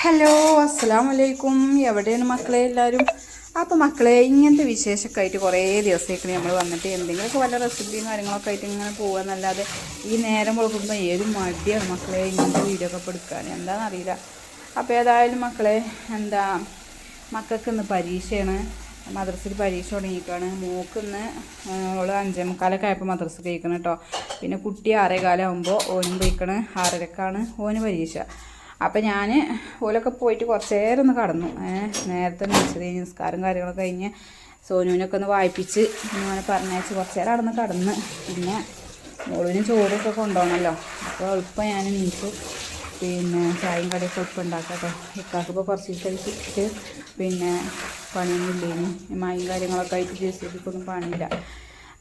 Hello അസ്സാം വലൈക്കും എവിടെയാണ് മക്കളെ എല്ലാവരും? അപ്പോൾ മക്കളെ ഇങ്ങനത്തെ വിശേഷമൊക്കെ ആയിട്ട് കുറേ ദിവസത്തേക്ക് നമ്മൾ വന്നിട്ട് എന്തെങ്കിലുമൊക്കെ വല്ല റെസിപ്പിയും കാര്യങ്ങളൊക്കെ ആയിട്ട് ഇങ്ങനെ പോകുകയെന്നല്ലാതെ ഈ നേരം കൊടുക്കുമ്പോൾ ഏത് മടിയാണ് മക്കളെ ഇങ്ങനത്തെ വീഡിയോ ഒക്കെ എടുക്കാൻ? എന്താണെന്നറിയില്ല. അപ്പോൾ ഏതായാലും മക്കളെ എന്താ മക്കൾക്ക് ഇന്ന് പരീക്ഷയാണ്. മദ്രസയിൽ പരീക്ഷ തുടങ്ങിയിരിക്കുകയാണ്. മൂക്കുന്ന് ഓൾ അഞ്ചേ മുക്കാലൊക്കെ ആയപ്പോൾ മദ്രസ കഴിക്കണം കേട്ടോ പിന്നെ കുട്ടി ആറേ കാലമാകുമ്പോൾ ഓനും പോയിക്കണ്. ആറരക്കാണ് ഓന് പരീക്ഷ. അപ്പം ഞാൻ ഓലൊക്കെ പോയിട്ട് കുറച്ച് നേരം ഒന്ന് കടന്നു. നേരത്തെ കഴിഞ്ഞ് നിസ്കാരം കാര്യങ്ങളൊക്കെ കഴിഞ്ഞ് സോനുവിനൊക്കെ ഒന്ന് വായിപ്പിച്ച് ഇങ്ങനെ പറഞ്ഞയച്ച് കുറച്ച് നേരം അവിടെ നിന്ന് കടന്ന്. പിന്നെ മോളിന് ചോറൊക്കെ കൊണ്ടുപോകണമല്ലോ അപ്പോൾ എളുപ്പം ഞാൻ നീച്ചു പിന്നെ ചായയും കടയൊക്കെ എളുപ്പം ഉണ്ടാക്കാം കേട്ടോ ഇക്കാക്കിപ്പോൾ കുറച്ച് കഴിച്ചിട്ട് പിന്നെ പണിയൊന്നും മായും കാര്യങ്ങളൊക്കെ ആയിട്ട് ജേസിക്കൊന്നും പണിയില്ല.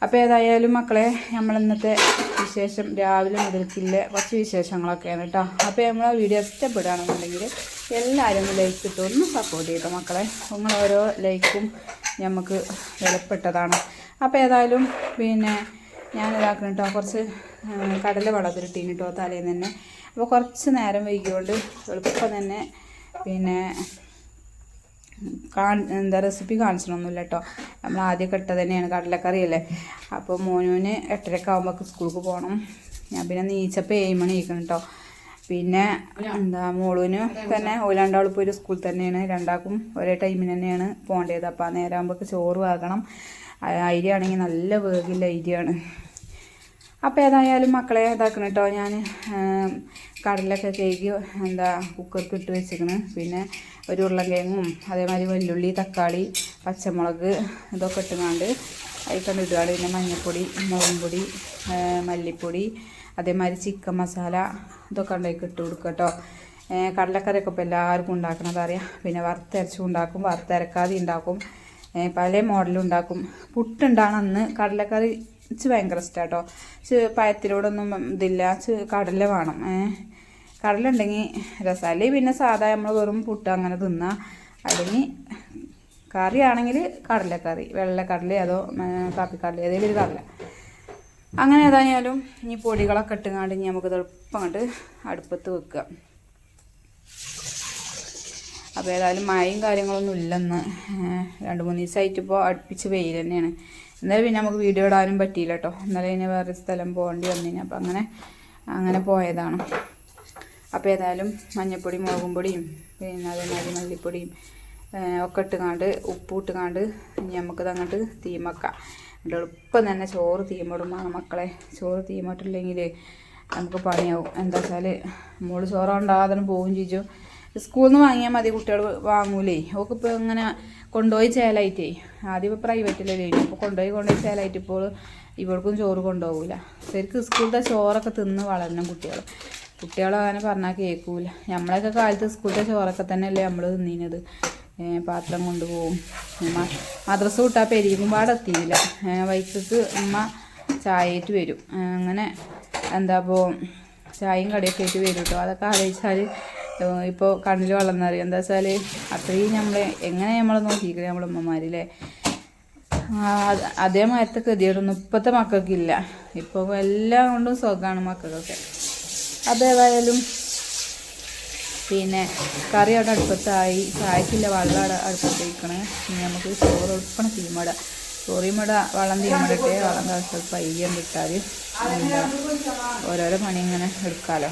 അപ്പോൾ ഏതായാലും മക്കളെ നമ്മൾ ഇന്നത്തെ വിശേഷം രാവിലെ മുതൽക്കില്ല കുറച്ച് വിശേഷങ്ങളൊക്കെയാണ് കേട്ടോ അപ്പോൾ നമ്മൾ ആ വീഡിയോ ഇഷ്ടപ്പെടുകയാണെന്നുണ്ടെങ്കിൽ എല്ലാവരും ലൈക്ക് ഇട്ട് ഒന്ന് സപ്പോർട്ട് ചെയ്തോ മക്കളെ. നിങ്ങൾ ഓരോ ലൈക്കും നമുക്ക് വിലപ്പെട്ടതാണ്. അപ്പോൾ ഏതായാലും പിന്നെ ഞാൻ ഇതാക്കണം കേട്ടോ കുറച്ച് കടല വെള്ളത്തിലിട്ടീന് കേട്ടോ തലേന്ന് തന്നെ. അപ്പോൾ കുറച്ച് നേരം വൈകിയോണ്ട് എളുപ്പം തന്നെ പിന്നെ കാ എന്താ റെസിപ്പി കാണിച്ചിട്ടൊന്നുമില്ല കേട്ടോ നമ്മൾ ആദ്യം ഇട്ട തന്നെയാണ് കടലക്കറി അല്ലേ അപ്പോൾ മോനുവിന് എട്ടരക്ക് ആകുമ്പോൾ സ്കൂൾക്ക് പോകണം ഞാൻ പിന്നെ നീച്ചപ്പോൾ ഏഴ് മണി ഇരിക്കണം കേട്ടോ പിന്നെ എന്താ മോളുവിന് തന്നെ ഓലാണ്ടാൾ ഇപ്പോൾ ഒരു സ്കൂളിൽ തന്നെയാണ്. രണ്ടാൾക്കും ഒരേ ടൈമിന് തന്നെയാണ് പോകേണ്ടത് അപ്പോൾ ആ നേരം ആകുമ്പോൾ ചോറ് ആകണം അരി ആണെങ്കിൽ നല്ല വേഗില്ല അരിയാണ്. അപ്പോൾ ഏതായാലും മക്കളെ ഇതാക്കണം കേട്ടോ. ഞാൻ കടലൊക്കെ കേക്ക് എന്താ കുക്കർക്ക് ഇട്ട് വെച്ചിരിക്കണ്. പിന്നെ ഒരു ഉരുളക്കിഴങ്ങും അതേമാതിരി വെല്ലുള്ളി തക്കാളി പച്ചമുളക് ഇതൊക്കെ ഇട്ടുകൊണ്ട് അതിൽ കണ്ട് ഇടുകയാണ്. പിന്നെ മഞ്ഞൾപ്പൊടി മുളകും പൊടി മല്ലിപ്പൊടി അതേമാതിരി ചിക്കൻ മസാല ഇതൊക്കെ ഉണ്ടാക്കി ഇട്ട് കൊടുക്കുക കേട്ടോ. കടലക്കറിയൊക്കെ ഇപ്പോൾ എല്ലാവർക്കും ഉണ്ടാക്കണത് അറിയാം പിന്നെ വറുത്തരച്ചും ഉണ്ടാക്കും വറുത്തരക്കാതെ ഉണ്ടാക്കും. പല മോഡലും ഉണ്ടാക്കും. പുട്ടുണ്ടാണ് അന്ന് കടലക്കറി ഇച്ച് ഭയങ്കര ഇഷ്ടമാട്ടോ കേട്ടോ പയത്തിലൂടൊന്നും ഇതില്ല. ഇച്ച് കടല വേണം. കടല ഉണ്ടെങ്കിൽ രസമല്ലേ പിന്നെ സാധാ നമ്മൾ വെറും പുട്ട് അങ്ങനെ തിന്നാം. അല്ലെങ്കിൽ കറി ആണെങ്കിൽ കടലക്കറി. വെള്ളക്കടല അതോ കാപ്പിക്കടല. ഏതെങ്കിലും ഒരു കടല. അങ്ങനെ ഏതായാലും ഇനി പൊടികളൊക്കെ ഇട്ടുങ്ങാണ്ട് ഇനി നമുക്ക് എളുപ്പം അടുപ്പത്ത് വെക്കുക അപ്പോൾ ഏതായാലും മഴയും കാര്യങ്ങളൊന്നും ഇല്ലെന്ന് രണ്ട് മൂന്ന് ദിവസമായിട്ടിപ്പോൾ അടുപ്പിച്ച് വെയിൽ തന്നെയാണ് എന്നാലും പിന്നെ നമുക്ക് വീഡിയോ ഇടാനും പറ്റിയില്ല കേട്ടോ ഇന്നലെ ഇനി വേറെ സ്ഥലം പോകേണ്ടി വന്നിന്. അപ്പം അങ്ങനെ അങ്ങനെ പോയതാണ്. അപ്പോൾ ഏതായാലും മഞ്ഞപ്പൊടി മുളകും പൊടിയും പിന്നെ അതേമാതിരി മല്ലിപ്പൊടിയും ഒക്കെ ഇട്ടുകാണ്ട് ഉപ്പ് ഇട്ടുകാണ്ട് ഇനി നമുക്കിത് അങ്ങോട്ട് തീമക്കാം എന്നിട്ട് എളുപ്പം തന്നെ ചോറ് തീമിടുമ്പോൾ മക്കളെ. ചോറ് തീമിട്ടില്ലെങ്കിൽ നമുക്ക് പണിയാവും. എന്താ വെച്ചാൽ മോൾ ചോറ് ഉണ്ടാകാതെ ചെയ്യും. സ്കൂളിൽ നിന്ന് വാങ്ങിയാൽ മതി കുട്ടികൾ വാങ്ങൂലേ. ഓക്ക് ഇപ്പോൾ ഇങ്ങനെ കൊണ്ടുപോയി ചേലായിട്ടേ. ആദ്യം ഇപ്പോൾ പ്രൈവറ്റിലല്ലേ ഇപ്പോൾ കൊണ്ടുപോയി കൊണ്ടുപോയി ചേലായിട്ട് ഇപ്പോൾ ഇവൾക്കും ചോറ് കൊണ്ടുപോകില്ല ശരിക്കും സ്കൂളിലത്തെ ചോറൊക്കെ തിന്ന് വളരണം കുട്ടികൾ കുട്ടികൾ അങ്ങനെ പറഞ്ഞാൽ കേൾക്കൂല നമ്മളൊക്കെ കാലത്ത് സ്കൂളിലത്തെ ചോറൊക്കെ തന്നെയല്ലേ നമ്മൾ തിന്നിനത്. പാത്രം കൊണ്ടുപോകും. ഉമ്മ മദ്രസ വിട്ടാൽ പെരിയും എത്തിയില്ല വൈകിട്ട് ഉമ്മ ചായയിട്ട് വരും. അങ്ങനെ എന്താ ഇപ്പോൾ ചായയും കടയൊക്കെ ആയിട്ട് വരും കേട്ടോ അതൊക്കെ ആലോചിച്ചാൽ ഇപ്പോൾ കണ്ണിൽ വെള്ളം നിറയും എന്താ വെച്ചാൽ അത്രയും നമ്മൾ എങ്ങനെ നമ്മൾ നോക്കിയിരിക്കുന്നത് നമ്മളെ അതേ മാറ്റത്തെ ഗതിയോടൊന്നും ഇപ്പോഴത്തെ മക്കൾക്കില്ല. ഇപ്പോൾ എല്ലാം കൊണ്ടും സുഖമാണ് മക്കൾക്കൊക്കെ. അതേതായാലും പിന്നെ കറി അവിടെ അടുപ്പത്തായി. ചായക്കില്ല വെള്ളം അവിടെ അടുപ്പത്ത് വയ്ക്കണേ ഇനി നമുക്ക് ചോറ് എളുപ്പം തീമട. ചോറിമട വളം തീമടട്ടെ. വെള്ളം തിളച്ചപ്പോൾ അയ്യം എന്താ? ഓരോരോ പണി ഇങ്ങനെ എടുക്കാമല്ലോ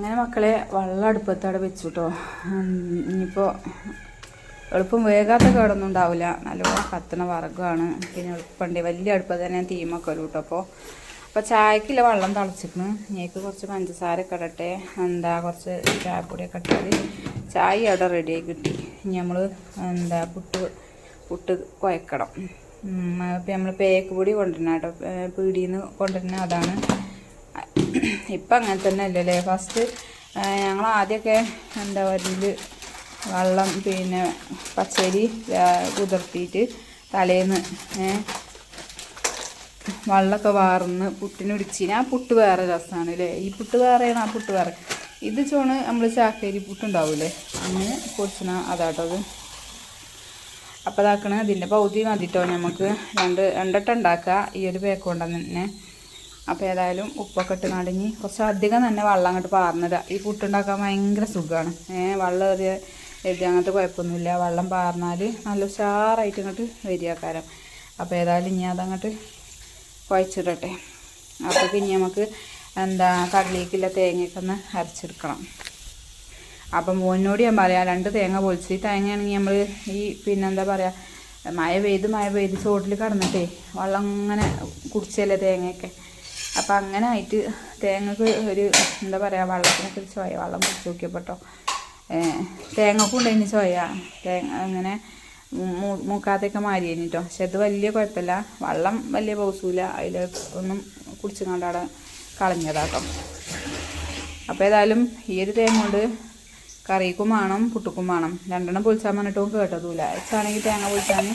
അങ്ങനെ മക്കളെ വെള്ളം അടുപ്പത്ത് അവിടെ വെച്ചു കേട്ടോ ഇനിയിപ്പോൾ എളുപ്പം വേഗാത്ത കേടൊന്നും ഉണ്ടാവില്ല. നല്ലോണം കത്തണ വറകാണ്. പിന്നെ എളുപ്പമുണ്ട് വലിയ അടുപ്പത്ത് തന്നെ തീമൊക്കെ വരും കേട്ടോ അപ്പോൾ അപ്പോൾ ചായക്കില്ല വെള്ളം തിളച്ചിക്കണ്. ഞങ്ങൾക്ക് കുറച്ച് പഞ്ചസാര ഒക്കെ ഇടട്ടെ. എന്താ കുറച്ച് ചായപ്പൊടിയൊക്കെ ഇട്ടാൽ ചായ അവിടെ റെഡിയായി കിട്ടി. ഇനി നമ്മൾ എന്താ പുട്ട് പുട്ട് കുഴക്കണം. ഇപ്പം നമ്മൾ പേക്ക് പൊടി കൊണ്ടുവരണം കേട്ടോ പീടിയിൽ നിന്ന് കൊണ്ടുവരുന്ന അതാണ്. ഇപ്പം അങ്ങനെ തന്നെ അല്ലല്ലേ ഫസ്റ്റ് ഞങ്ങൾ ആദ്യമൊക്കെ എന്താ പറയുക വെള്ളം പിന്നെ പച്ചരി കുതിർത്തിയിട്ട് തലേന്ന് വെള്ളമൊക്കെ വാർന്ന് പുട്ടിന് പിടിച്ചിന്. ആ പുട്ട് വേറെ രസമാണ് അല്ലേ ഈ പുട്ട് വേറെയാണ് ആ പുട്ട് വേറെ. ഇത് ചോണ് നമ്മൾ ചാക്കേരി പുട്ടുണ്ടാവൂലേ അങ്ങനെ പൊടിച്ചിന അതാട്ടത് അത്. അപ്പോൾ ഇതാക്കണ ഇതിന്റെ പൗതി മതിട്ടോ നമുക്ക് രണ്ട് രണ്ടെട്ടം ഉണ്ടാക്കുക ഈ ഒരു പേക്കോണ്ടെന്ന് തന്നെ. അപ്പോൾ ഏതായാലും ഉപ്പൊക്കെ ഇട്ട് നടങ്ങി കുറച്ച് അധികം തന്നെ വെള്ളം അങ്ങോട്ട് പാർന്നിടുക ഈ പുട്ടുണ്ടാക്കാൻ ഭയങ്കര സുഖമാണ് ഏഹ് വെള്ളം ഒരു എഴുതി അങ്ങനത്തെ കുഴപ്പമൊന്നുമില്ല. വെള്ളം പാർന്നാൽ നല്ല ഉഷാറായിട്ട് ഇങ്ങോട്ട് വരികക്കാരം അപ്പോൾ ഏതായാലും ഇനി അതങ്ങോട്ട് കുഴച്ചിടട്ടെ. അപ്പോൾ ഇനി നമുക്ക് എന്താ കടലേക്കുള്ള തേങ്ങയൊക്കെ ഒന്ന് അരച്ചെടുക്കണം. അപ്പം മോനോട് ഞാൻ പറയാം രണ്ട് തേങ്ങ പൊളിച്ച്. തേങ്ങയാണെങ്കിൽ നമ്മൾ ഈ പിന്നെന്താ പറയുക മഴ പെയ്ത് മഴ പെയ്ത് ചോട്ടിൽ കടന്നിട്ടേ വെള്ളം അങ്ങനെ കുടിച്ചല്ലേ തേങ്ങയൊക്കെ? അപ്പം അങ്ങനെ ആയിട്ട് തേങ്ങക്ക് ഒരു എന്താ പറയുക വെള്ളത്തിനൊക്കെ ഒരു ചോയ വെള്ളം കുടിച്ച് നോക്കിയപ്പോട്ടോ തേങ്ങക്കും ഉണ്ടായിന് ചോയ. തേങ്ങ അങ്ങനെ മൂക്കാത്തൊക്കെ മാറി കഴിഞ്ഞിട്ടോ പക്ഷെ അത് വലിയ കുഴപ്പമില്ല വെള്ളം വലിയ പോസൂല. അതിൽ ഒന്നും കുടിച്ചു കണ്ടവിടെ കളഞ്ഞതാക്കാം അപ്പോൾ ഏതായാലും ഈ ഒരു തേങ്ങ കൊണ്ട് കറിക്കും വേണം പുട്ടുക്കും വേണം രണ്ടെണ്ണം പൊളിച്ചാൽ പറഞ്ഞിട്ടും കേട്ടതുമില്ല വെച്ചാണെങ്കിൽ തേങ്ങ പൊളിച്ചാൽ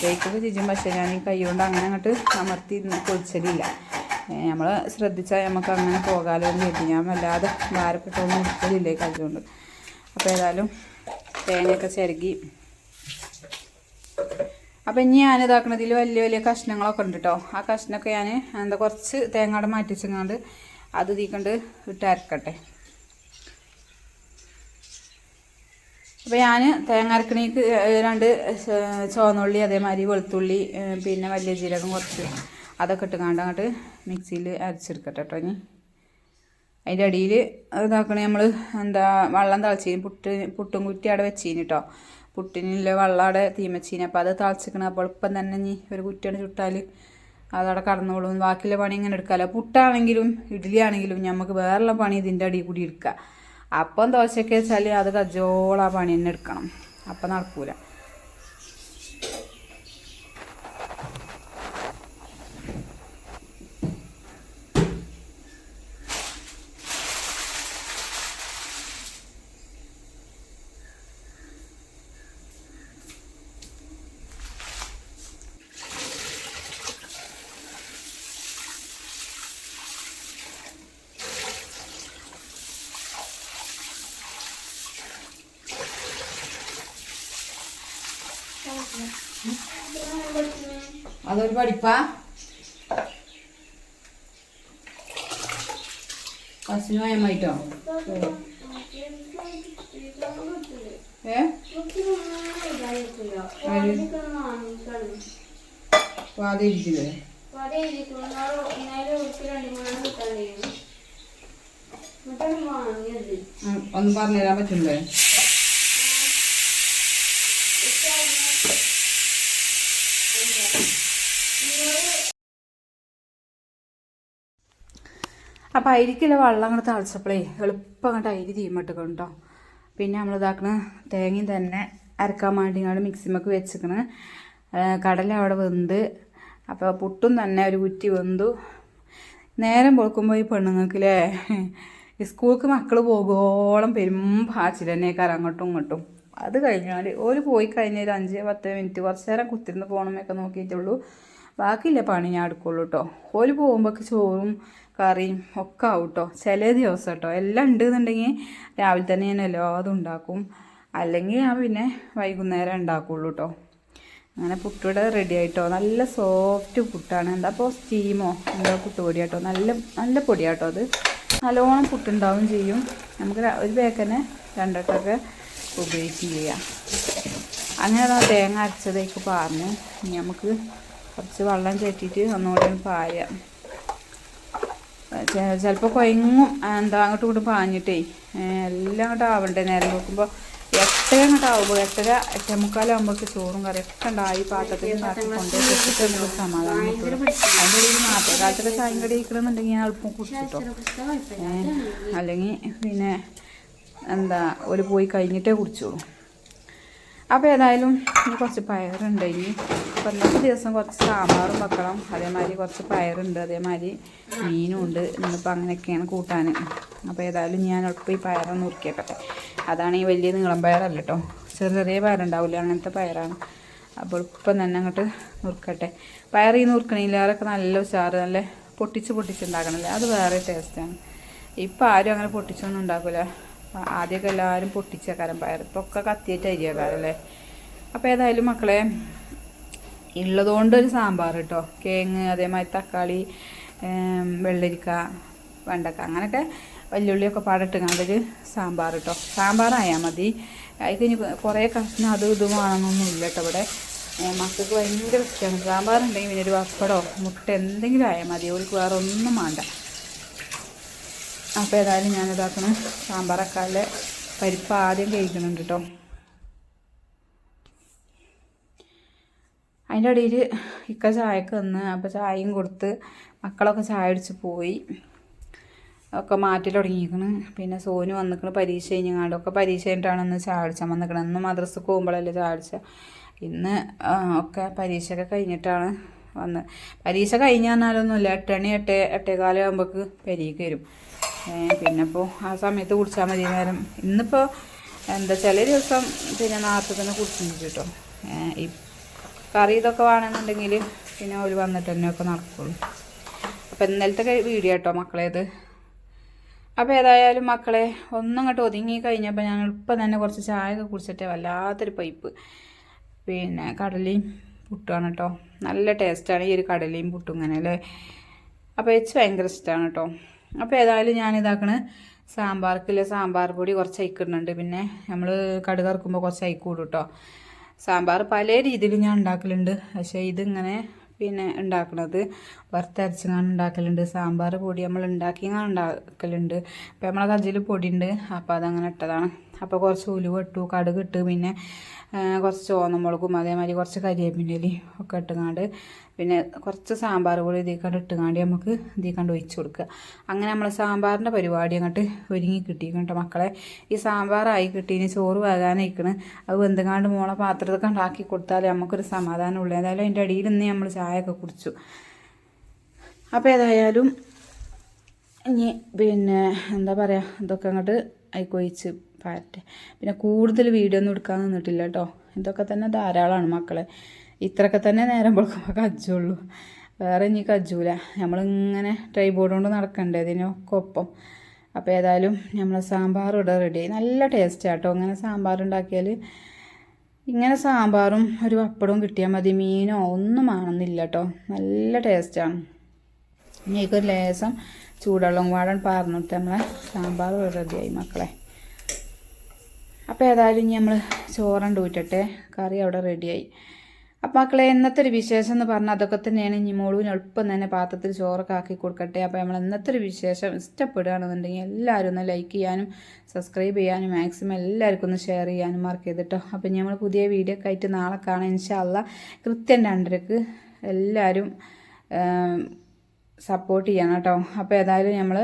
തേക്കൊക്കെ ചിജും പക്ഷേ ഞാൻ ഈ കൈ കൊണ്ട് അങ്ങനെ അങ്ങോട്ട് അമർത്തി പൊളിച്ചതില്ല. നമ്മൾ ശ്രദ്ധിച്ചാൽ നമുക്ക് അങ്ങനെ പോകാലോ എന്ന് കരുതി. ഞാൻ വല്ലാതെ ഭാരപ്പെട്ടൊന്നും എടുക്കലില്ലേ കഴിച്ചുകൊണ്ട് അപ്പോൾ ഏതായാലും തേങ്ങയൊക്കെ ചിരകി. അപ്പോൾ ഇനി ഞാൻ ഇതാക്കണതിൽ വലിയ വലിയ കഷ്ണങ്ങളൊക്കെ ഉണ്ട് കേട്ടോ ആ കഷ്ണമൊക്കെ ഞാൻ എന്താ കുറച്ച് തേങ്ങയുടെ മാറ്റിച്ചെങ്ങാണ്ട് അത് തീക്കൊണ്ട് ഇട്ട് അരക്കട്ടെ. അപ്പോൾ ഞാൻ തേങ്ങ അരക്കണേക്ക് രണ്ട് ചുവന്നുള്ളി അതേമാതിരി വെളുത്തുള്ളി പിന്നെ വലിയ ജീരകം കുറച്ച് അതൊക്കെ ഇട്ടുകാണ്ട് അങ്ങോട്ട് മിക്സിയിൽ അരച്ചെടുക്കട്ടെ കേട്ടോ ഇനി. അതിന്റെ അടിയിൽ ഇതാക്കണേ നമ്മൾ എന്താ വെള്ളം തിളച്ചീന് പുട്ട് പുട്ടും കുറ്റി അവിടെ വെച്ചീന് കേട്ടോ പുട്ടിനുള്ള വെള്ളം അവിടെ തീമച്ചീന് അപ്പോൾ അത് തിളച്ചിക്കണം. അപ്പോൾ ഇപ്പം തന്നെ ഇനി ഒരു കുറ്റിയാണ് ചുട്ടാൽ അതവിടെ കടന്നോളും. ബാക്കിയുള്ള പണി ഇങ്ങനെ എടുക്കാമല്ലോ പുട്ടാണെങ്കിലും ഇഡ്ഡലി ആണെങ്കിലും നമുക്ക് വേറെയുള്ള പണി ഇതിന്റെ അടിയിൽ കൂടി എടുക്കുക അപ്പം ദോശയൊക്കെ വെച്ചാൽ അത് കജോളാ പണി തന്നെ എടുക്കണം. അപ്പം നടക്കൂല. അതൊരു പഠിപ്പാ. പോയാൽ മതിട്ടോ? ഏ? വാതി ഇരിക്കില്ലേ ഒന്ന് പറഞ്ഞുതരാൻ പറ്റില്ലേ അപ്പം അരിക്കുള്ള വെള്ളം അങ്ങോട്ട് തളിച്ചപ്പോഴേ എളുപ്പം അങ്ങോട്ട് അരി തീമട്ടിക്കണം കേട്ടോ പിന്നെ നമ്മൾ ഇതാക്കണ തേങ്ങയും തന്നെ അരക്കാൻ വേണ്ടി ഇങ്ങോട്ട് മിക്സിമൊക്കെ വെച്ചിക്കണ്. കടല അവിടെ വെന്ത് അപ്പോൾ പുട്ടും തന്നെ ഒരു കുറ്റി വെന്തു. നേരം പൊളുക്കുമ്പോൾ ഈ പെണ്ണുങ്ങൾക്കില്ലേ സ്കൂൾക്ക് മക്കൾ പോകോളം പെരും പാച്ചിൽ തന്നെയൊക്കെ ഇങ്ങോട്ടും. അത് കഴിഞ്ഞാൽ ഒരു പോയി കഴിഞ്ഞ ഒരു അഞ്ച് പത്ത് മിനിറ്റ് കുറച്ച് നേരം കുത്തിരുന്ന് പോകണമെന്നൊക്കെ നോക്കിയിട്ടുള്ളൂ ബാക്കിയില്ല പണി ഞാൻ എടുക്കുള്ളൂ കേട്ടോ ഓൽ പോകുമ്പോഴൊക്കെ ചോറും കറിയും ഒക്കെ ആവും കേട്ടോ ചില ദിവസം കേട്ടോ എല്ലാം ഉണ്ട് എന്നുണ്ടെങ്കിൽ രാവിലെ തന്നെ ഞാൻ എല്ലാതും ഉണ്ടാക്കും. അല്ലെങ്കിൽ ഞാൻ പിന്നെ വൈകുന്നേരം ഉണ്ടാക്കുള്ളൂ കേട്ടോ അങ്ങനെ പുട്ടിവിടെ റെഡി ആയിട്ടോ. നല്ല സോഫ്റ്റ് പുട്ടാണ്. എന്താ അപ്പോൾ സ്റ്റീമോ എന്താ പുട്ടുപൊടി കേട്ടോ നല്ല നല്ല പൊടിയാട്ടോ അത്. നല്ലോണം പുട്ടുണ്ടാവും ചെയ്യും. നമുക്ക് ഒരു പേക്ക് തന്നെ രണ്ടെട്ടൊക്കെ ഉപയോഗിച്ച് ചെയ്യാം. അങ്ങനെ ആ തേങ്ങ അരച്ചതേക്ക് പാർന്ന്. ഇനി നമുക്ക് കുറച്ച് വെള്ളം ചേറ്റിയിട്ട് ഒന്നുകൂടെ ഒന്ന് പാരാം ചിലപ്പോൾ കൊയങ്ങും. എന്താ അങ്ങോട്ട് കൂടും പാഞ്ഞിട്ടേ. എല്ലാം അങ്ങോട്ട് ആവണ്ടേ? നേരം നോക്കുമ്പോൾ എട്ടര അങ്ങോട്ട് ആവുമ്പോൾ എട്ടര എട്ടേ മുക്കാലാവുമ്പോഴേക്ക് ചോറും കറിയൊക്കെ ഉണ്ടായി പാത്രത്തിൽ നമുക്ക് സമാധാനം കിട്ടുള്ളൂ അതിന്റെ ഉള്ളിൽ നാട്ടിലെ കാലത്തൊക്കെ ചായം കടി കഴിക്കണമെന്നുണ്ടെങ്കിൽ ഞാൻ എളുപ്പം കുടിച്ചിട്ടോ അല്ലെങ്കിൽ പിന്നെ എന്താ ഒരു പോയി കഴിഞ്ഞിട്ടേ കുടിച്ചോളൂ. അപ്പോൾ ഏതായാലും ഇനി കുറച്ച് പയറുണ്ട് ഇനി. കൊല്ലത്തെ ദിവസം കുറച്ച് സാമ്പാറും വെക്കണം. അതേമാതിരി കുറച്ച് പയറുണ്ട് അതേമാതിരി മീനും ഉണ്ട്. ഇന്നിപ്പോൾ അങ്ങനെയൊക്കെയാണ് കൂട്ടാൻ. അപ്പോൾ ഏതായാലും ഞാൻ ഉറപ്പ് ഈ പയറൊന്ന് ഉറുക്കിയേക്കട്ടെ അതാണ് ഈ വലിയ നീളം പയറല്ല കേട്ടോ ചെറിയ ചെറിയ പയറുണ്ടാവില്ല അങ്ങനത്തെ പയറാണ്. അപ്പോൾ ഇപ്പം തന്നെ അങ്ങോട്ട് നുറുക്കട്ടെ. പയർ ഈ നുറുക്കണില്ലാറൊക്കെ നല്ല ഉഷാറ് നല്ല പൊട്ടിച്ച് പൊട്ടിച്ച് ഉണ്ടാക്കണമല്ലേ അത് വേറെ ടേസ്റ്റാണ് ഇപ്പം ആരും അങ്ങനെ പൊട്ടിച്ചൊന്നും ഉണ്ടാക്കില്ല ആദ്യമൊക്കെ എല്ലാവരും പൊട്ടിച്ചേക്കാരം പയർ ഇപ്പൊക്കെ കത്തിയിട്ട് അരിയേക്കാരം അപ്പോൾ ഏതായാലും മക്കളെ ഉള്ളതുകൊണ്ട് ഒരു സാമ്പാർ കേട്ടോ കേങ്ങ് അതേമാതിരി തക്കാളി വെള്ളരിക്ക വെണ്ടക്ക അങ്ങനെയൊക്കെ വല്യുള്ളിയൊക്കെ പാടിട്ട് കണ്ടൊരു സാമ്പാർ കേട്ടോ സാമ്പാറായാൽ മതി. അത് കഴിഞ്ഞ് കുറേ കഷ്ണം അതും ഇതും വേണമെന്നൊന്നും ഇല്ല കേട്ടോ ഇവിടെ. മക്കൾക്ക് ഭയങ്കര ഇഷ്ടമാണ് സാമ്പാറുണ്ടെങ്കിൽ പിന്നെ ഒരു പപ്പടോ മുട്ട എന്തെങ്കിലും ആയാൽ മതി. അവർക്ക് വേറെ ഒന്നും വേണ്ട. അപ്പോൾ ഏതായാലും ഞാനിതാക്കണം സാമ്പാറക്കാലിലെ പരിപ്പ് ആദ്യം കഴിക്കുന്നുണ്ട് കേട്ടോ അതിന്റെ ഇടയിൽ ഇക്ക ചായക്ക് വന്ന് അപ്പോൾ ചായയും കൊടുത്ത് മക്കളൊക്കെ ചായ അടിച്ച് പോയി. ഒക്കെ മാറ്റി തുടങ്ങിയിരിക്കണ്. പിന്നെ സോനു വന്നിക്കണ് പരീക്ഷ കഴിഞ്ഞാണ്ടൊക്കെ പരീക്ഷ കഴിഞ്ഞിട്ടാണ് ഇന്ന് ചായ അടിച്ചാൽ വന്നിക്കണത്. ഇന്ന് മദ്രസക്ക് പോകുമ്പോഴല്ലേ ചായ അടിച്ച ഇന്ന് ഒക്കെ പരീക്ഷയൊക്കെ കഴിഞ്ഞിട്ടാണ് വന്ന്. പരീക്ഷ കഴിഞ്ഞാൽ എന്നാലൊന്നുമില്ല എട്ടണി എട്ട് എട്ടേകാലം ആകുമ്പോൾക്ക് പെരീക്ക് വരും. പിന്നെ ഇപ്പോൾ ആ സമയത്ത് കുടിച്ചാൽ മതി നേരം. ഇന്നിപ്പോൾ എന്താ ചില ദിവസം പിന്നെ നേരത്തെ തന്നെ കുടിച്ചിട്ട് കേട്ടോ ഈ കറി ഇതൊക്കെ വേണമെന്നുണ്ടെങ്കിൽ പിന്നെ ഒരു വന്നിട്ട് തന്നെ ഒക്കെ നടക്കുള്ളൂ. അപ്പോൾ ഇന്നലത്തെ വീഡിയോ കേട്ടോ മക്കളേത്. അപ്പോൾ ഏതായാലും മക്കളെ ഒന്നങ്ങോട്ട് ഒതുങ്ങി കഴിഞ്ഞപ്പോൾ ഞാൻ ഇപ്പം തന്നെ കുറച്ച് ചായ ഒക്കെ കുടിച്ചിട്ട് വല്ലാത്തൊരു പൈപ്പ്. പിന്നെ കടലയും പുട്ടുമാണ് കേട്ടോ നല്ല ടേസ്റ്റാണ് ഈ ഒരു കടലയും പുട്ടും ഇങ്ങനെ അല്ലേ? അപ്പോൾ എച്ച് ഭയങ്കര ഇഷ്ടമാണ് കേട്ടോ അപ്പോൾ ഏതായാലും ഇതാക്കണ സാമ്പാർക്കില്ല? സാമ്പാർ പൊടി കുറച്ച് അയക്കുന്നുണ്ട് പിന്നെ നമ്മൾ കടുക് ഇറക്കുമ്പോൾ കുറച്ച് അയക്കൂടും കേട്ടോ സാമ്പാർ പല രീതിയിൽ ഞാൻ ഉണ്ടാക്കലുണ്ട്. പക്ഷേ ഇതിങ്ങനെ പിന്നെ ഉണ്ടാക്കണത് വറുത്തരച്ചങ്ങാണ് ഉണ്ടാക്കലുണ്ട്. സാമ്പാർ പൊടി നമ്മൾ ഉണ്ടാക്കിങ്ങാണ്ട് ഉണ്ടാക്കലുണ്ട്. അപ്പോൾ നമ്മളെ കജ്ജിൽ പൊടിയുണ്ട് അപ്പോൾ അതങ്ങനെ ഇട്ടതാണ്. അപ്പോൾ കുറച്ച് ഉലുവ ഇട്ടു കടുക് ഇട്ട് പിന്നെ കുറച്ച് ചോന്നമുളകും അതേമാതിരി കുറച്ച് കരിയേപ്പിന്റെലി ഒക്കെ ഇട്ടുകാണ്ട് പിന്നെ കുറച്ച് സാമ്പാർ കൂടി ഇതേക്കാണ്ട് ഇട്ടുകാണ്ട് നമുക്ക് ഇതേക്കാണ്ട് ഒഴിച്ച് കൊടുക്കുക. അങ്ങനെ നമ്മൾ സാമ്പാറിന്റെ പരിപാടി അങ്ങോട്ട് ഒരുങ്ങി കിട്ടിയിട്ടോ മക്കളെ. ഈ സാമ്പാറായി കിട്ടീന് ചോറ് വേകാനായിക്കണ് അത് വെന്തുകാണ്ട് മോളെ പാത്രത്തൊക്കെ കണ്ടാക്കി കൊടുത്താലേ നമുക്കൊരു സമാധാനമുള്ളൂ ഏതായാലും അതിന്റെ അടിയിൽ നിന്ന് നമ്മൾ ചായയൊക്കെ കുടിച്ചു. അപ്പോൾ ഏതായാലും ഇനി പിന്നെ എന്താ പറയുക ഇതൊക്കെ അങ്ങോട്ട് അയക്കൊഴിച്ച് പാരട്ടെ പിന്നെ കൂടുതൽ വീഡിയോ ഒന്നും എടുക്കാൻ നിന്നിട്ടില്ല കേട്ടോ ഇതൊക്കെ തന്നെ ധാരാളമാണ് മക്കളെ. ഇത്രയൊക്കെ തന്നെ നേരം പൊളുക്കുമ്പോൾ കജ്ജുള്ളൂ. വേറെ ഇനി കജ്ജൂല. നമ്മളിങ്ങനെ ട്രൈ ബോർഡ് കൊണ്ട് നടക്കണ്ടേ ഇതിനൊക്കെ ഒപ്പം. അപ്പോൾ ഏതായാലും നമ്മൾ സാമ്പാർ ഇവിടെ റെഡിയായി നല്ല ടേസ്റ്റ് കേട്ടോ അങ്ങനെ സാമ്പാർ ഉണ്ടാക്കിയാൽ ഇങ്ങനെ സാമ്പാറും ഒരു പപ്പടവും കിട്ടിയാൽ മതി. മീനോ ഒന്നും ആണെന്നില്ല കേട്ടോ നല്ല ടേസ്റ്റാണ് ഇനിയൊക്കെ ഒരു ലേസം ചൂടുവെള്ളം പാടാൻ പാർന്നിട്ട് നമ്മളെ സാമ്പാർ റെഡിയായി മക്കളെ. അപ്പോൾ ഏതായാലും ഇനി നമ്മൾ ചോറുണ്ട് ഊറ്റട്ടെ. കറി അവിടെ റെഡിയായി. അപ്പം മക്കളെ ഇന്നത്തെ ഒരു വിശേഷം എന്ന് പറഞ്ഞാൽ അതൊക്കെ തന്നെയാണ്. ഇനി മോളുവിന് എളുപ്പം തന്നെ പാത്രത്തിൽ ചോറൊക്കെ ആക്കി കൊടുക്കട്ടെ. അപ്പോൾ നമ്മൾ ഇന്നത്തെ ഒരു വിശേഷം ഇഷ്ടപ്പെടുകയാണെന്നുണ്ടെങ്കിൽ എല്ലാവരും ഒന്ന് ലൈക്ക് ചെയ്യാനും സബ്സ്ക്രൈബ് ചെയ്യാനും മാക്സിമം എല്ലാവർക്കും ഒന്ന് ഷെയർ ചെയ്യാനും മാർക്ക് ചെയ്തിട്ടോ. അപ്പം നമ്മൾ പുതിയ വീഡിയോ ഒക്കെ ആയിട്ട് നാളെ കാണാം ഇൻഷാല്ല കൃത്യം രണ്ടരക്ക് എല്ലാവരും സപ്പോർട്ട് ചെയ്യണം കേട്ടോ. അപ്പോൾ ഏതായാലും നമ്മൾ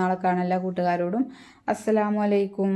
നാളെ കാണാം എല്ലാ കൂട്ടുകാരോടും. അസ്സലാമു അലൈക്കും.